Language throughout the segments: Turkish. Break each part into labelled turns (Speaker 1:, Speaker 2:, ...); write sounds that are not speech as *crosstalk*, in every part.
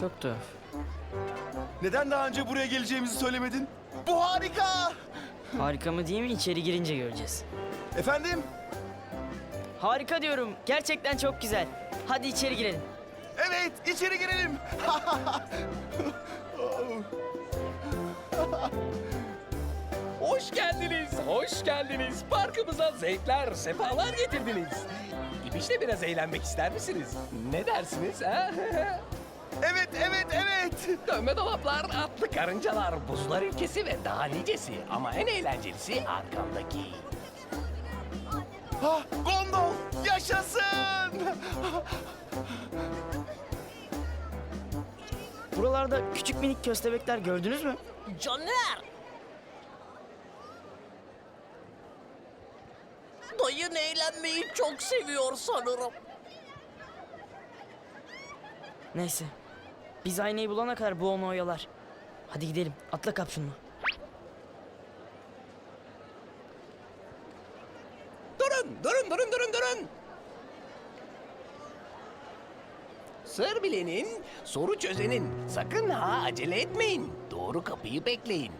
Speaker 1: Çok tuhaf.
Speaker 2: Neden daha önce buraya geleceğimizi söylemedin? Bu harika!
Speaker 1: Harika mı değil mi? İçeri girince göreceğiz.
Speaker 2: Efendim?
Speaker 1: Harika diyorum. Gerçekten çok güzel. Hadi içeri girelim.
Speaker 2: Evet, içeri girelim.
Speaker 3: Hoş geldiniz, hoş geldiniz. Parkımıza zevkler, sefalar getirdiniz. İpişte biraz eğlenmek ister misiniz? Ne dersiniz ha? *laughs*
Speaker 2: evet, evet, evet.
Speaker 3: Dönme dolaplar, atlı karıncalar, buzlar ülkesi ve daha nicesi. Ama en eğlencelisi arkamdaki.
Speaker 2: Ha, gondol, yaşasın!
Speaker 1: Buralarda küçük minik köstebekler gördünüz mü?
Speaker 4: Caner! Dayın eğlenmeyi çok seviyor sanırım.
Speaker 1: Neyse. Biz aynayı bulana kadar bu onu oyalar. Hadi gidelim. Atla kapşonuna.
Speaker 3: Durun, durun, durun, durun, durun. Sır bilenin, soru çözenin. Sakın ha acele etmeyin. Doğru kapıyı bekleyin.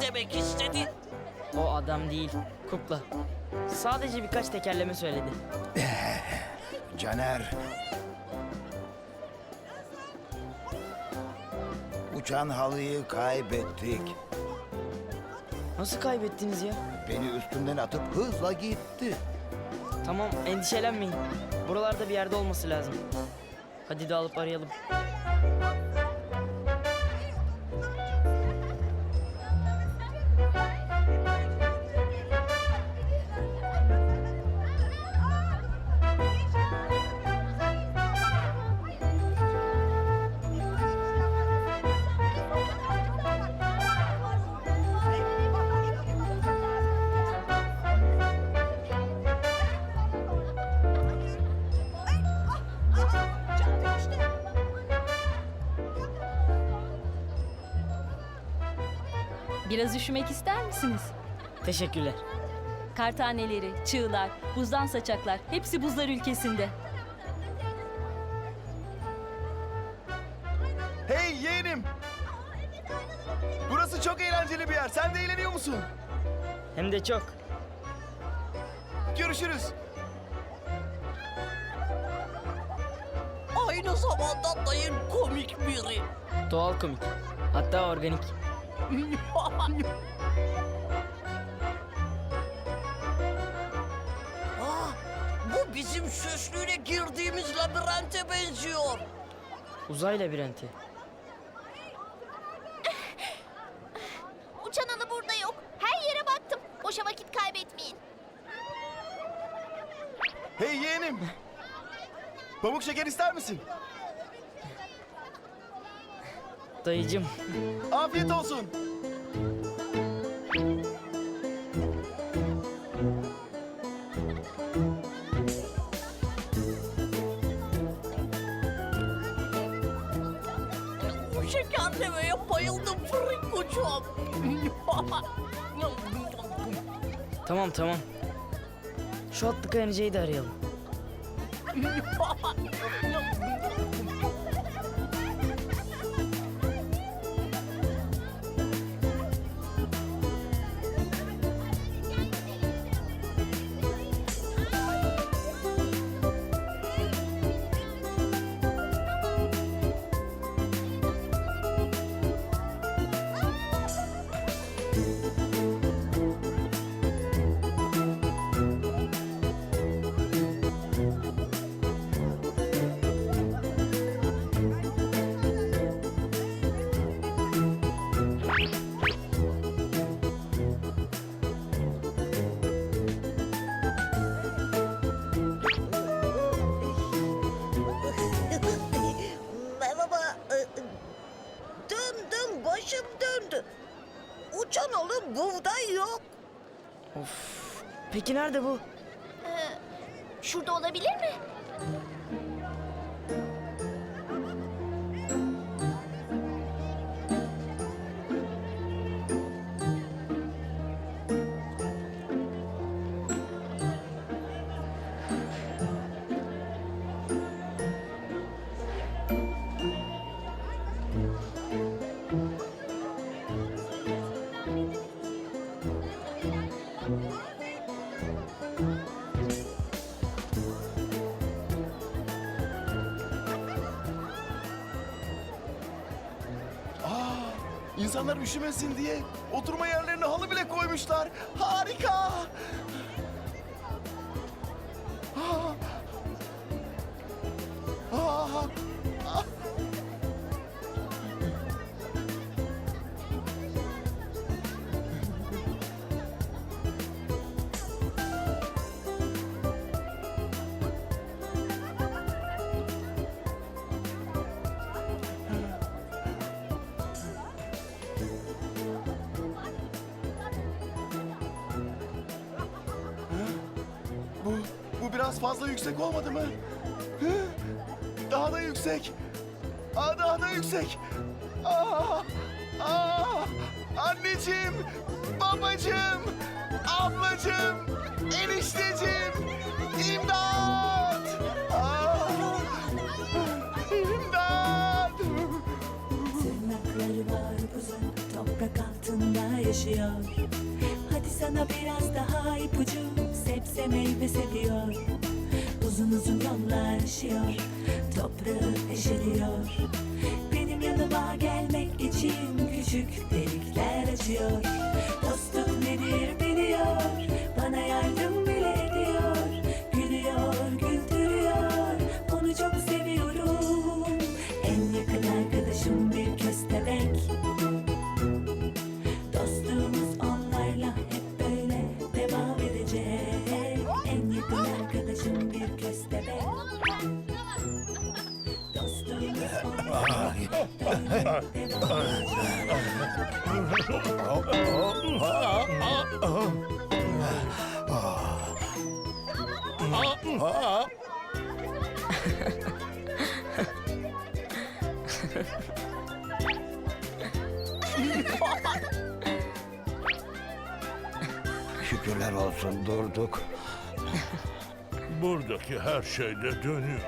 Speaker 4: Demek istedi?
Speaker 1: O adam değil. Kukla. Sadece birkaç tekerleme söyledi. *laughs*
Speaker 5: Caner. Uçan halıyı kaybettik.
Speaker 1: Nasıl kaybettiniz ya?
Speaker 5: Beni üstünden atıp hızla gitti.
Speaker 1: Tamam endişelenmeyin. Buralarda bir yerde olması lazım. Hadi dağılıp arayalım.
Speaker 6: Biraz üşümek ister misiniz?
Speaker 1: Teşekkürler.
Speaker 6: Kar taneleri, çığlar, buzdan saçaklar hepsi buzlar ülkesinde.
Speaker 2: Hey yeğenim! Burası çok eğlenceli bir yer. Sen de eğleniyor musun?
Speaker 1: Hem de çok.
Speaker 2: Görüşürüz.
Speaker 4: Aynı zamanda dayın komik biri.
Speaker 1: Doğal komik. Hatta organik. *laughs*
Speaker 4: ah, bu bizim süslüğüne girdiğimiz labirente benziyor.
Speaker 1: Uzay labirenti. *laughs*
Speaker 7: Uçan halı burada yok. Her yere baktım. Boşa vakit kaybetmeyin.
Speaker 2: Hey yeğenim! Pamuk şeker ister misin?
Speaker 1: Dayıcım.
Speaker 2: Afiyet olsun.
Speaker 4: Bu şekerlemeye bayıldım Frinkocuğum. *laughs*
Speaker 1: Tamam tamam. Şu atlı karıncayı da arayalım. *laughs* Peki nerede bu?
Speaker 7: Şurada olabilir mi?
Speaker 2: İnsanlar üşümesin diye oturma yerlerine halı bile koymuşlar. Harika. Aa. Aa. Bu, bu biraz fazla yüksek olmadı mı? Daha da yüksek. Aa, daha da yüksek. Aa, aa, anneciğim, babacığım, ablacığım, enişteciğim, imdat! Aa, imdat!
Speaker 8: Tırnakları var uzun toprak altında yaşıyor Hadi sana biraz daha ipucu sebze meyve seviyor Uzun uzun yollar aşıyor toprağı eşeliyor Benim yanıma gelmek için küçük delikler açıyor
Speaker 5: Şükürler olsun durduk.
Speaker 9: Buradaki her şeyde dönüyor.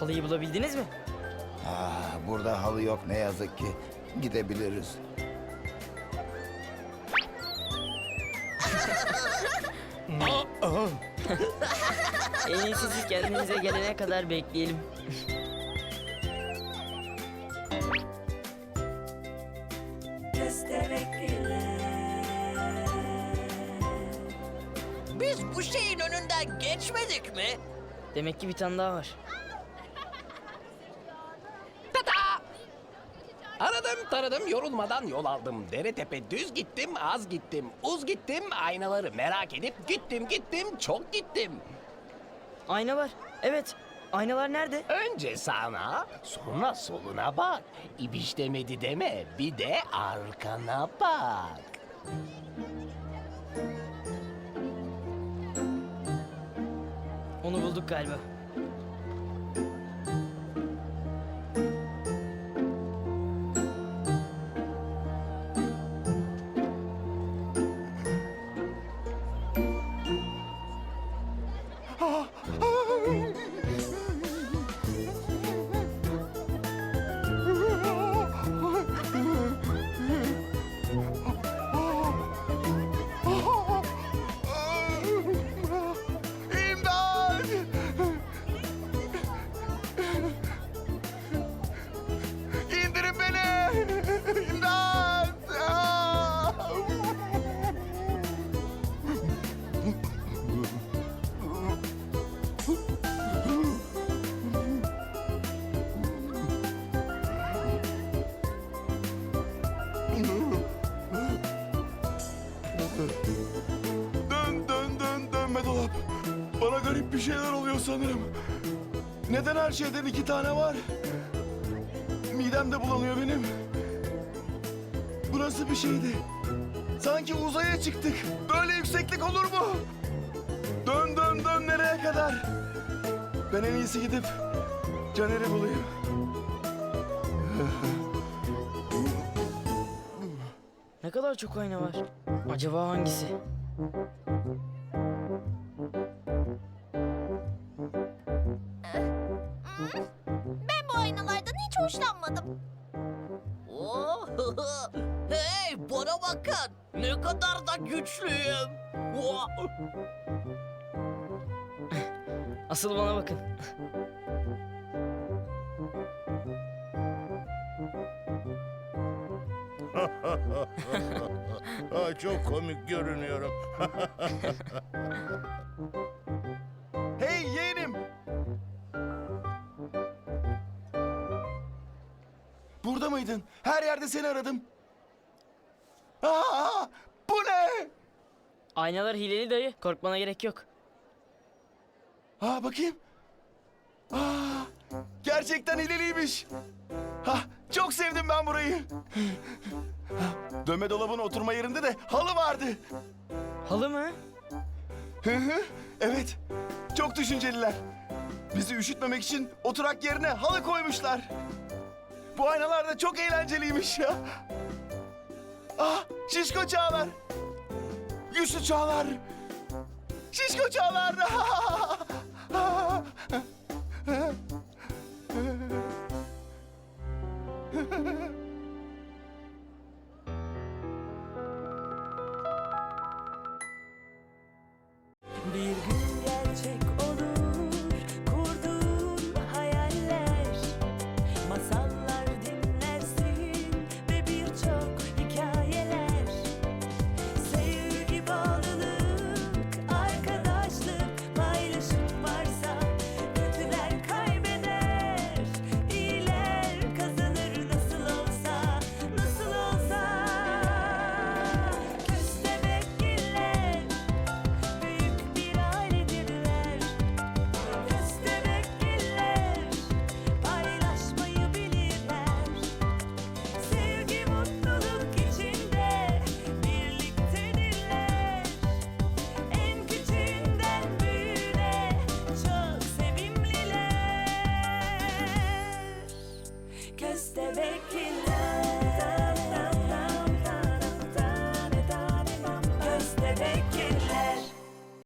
Speaker 1: Halıyı bulabildiniz mi?
Speaker 5: Ah, burada halı yok ne yazık ki. Gidebiliriz. *laughs*
Speaker 1: En iyisi siz kendinize gelene kadar bekleyelim.
Speaker 4: Biz bu şeyin önünden geçmedik mi?
Speaker 1: Demek ki bir tane daha var.
Speaker 3: Tata! Aradım taradım yorulmadan yol aldım. Dere tepe düz gittim az gittim. Uz gittim aynaları merak edip gittim gittim çok gittim.
Speaker 1: Ayna var. Evet. Aynalar nerede?
Speaker 3: Önce sağına sonra soluna bak. İbiş demedi deme bir de arkana bak.
Speaker 1: Onu bulduk galiba.
Speaker 2: Bana garip bir şeyler oluyor sanırım. Neden her şeyden iki tane var? Midem de bulanıyor benim. Bu nasıl bir şeydi? Sanki uzaya çıktık. Böyle yükseklik olur mu? Dön dön dön nereye kadar? Ben en iyisi gidip Caner'i bulayım.
Speaker 1: Ne kadar çok ayna var. Acaba hangisi?
Speaker 7: Hoşlanmadım.
Speaker 4: Oh, *laughs* hey bana bakın. Ne kadar da güçlüyüm. Oh. *laughs*
Speaker 1: Asıl bana bakın. *laughs*
Speaker 9: Çok komik görünüyorum.
Speaker 2: Burada mıydın? Her yerde seni aradım. Aa, bu ne?
Speaker 1: Aynalar hileli dayı. Korkmana gerek yok.
Speaker 2: Aa bakayım. Aa, gerçekten hileliymiş. Ha, çok sevdim ben burayı. Ha, Dönme dolabın oturma yerinde de halı vardı.
Speaker 1: Halı mı?
Speaker 2: Hı hı, evet. Çok düşünceliler. Bizi üşütmemek için oturak yerine halı koymuşlar. Bu aynalar da çok eğlenceliymiş ya. Ah, şişko çağlar. Güçlü çağlar. Şişko çağlar. *laughs*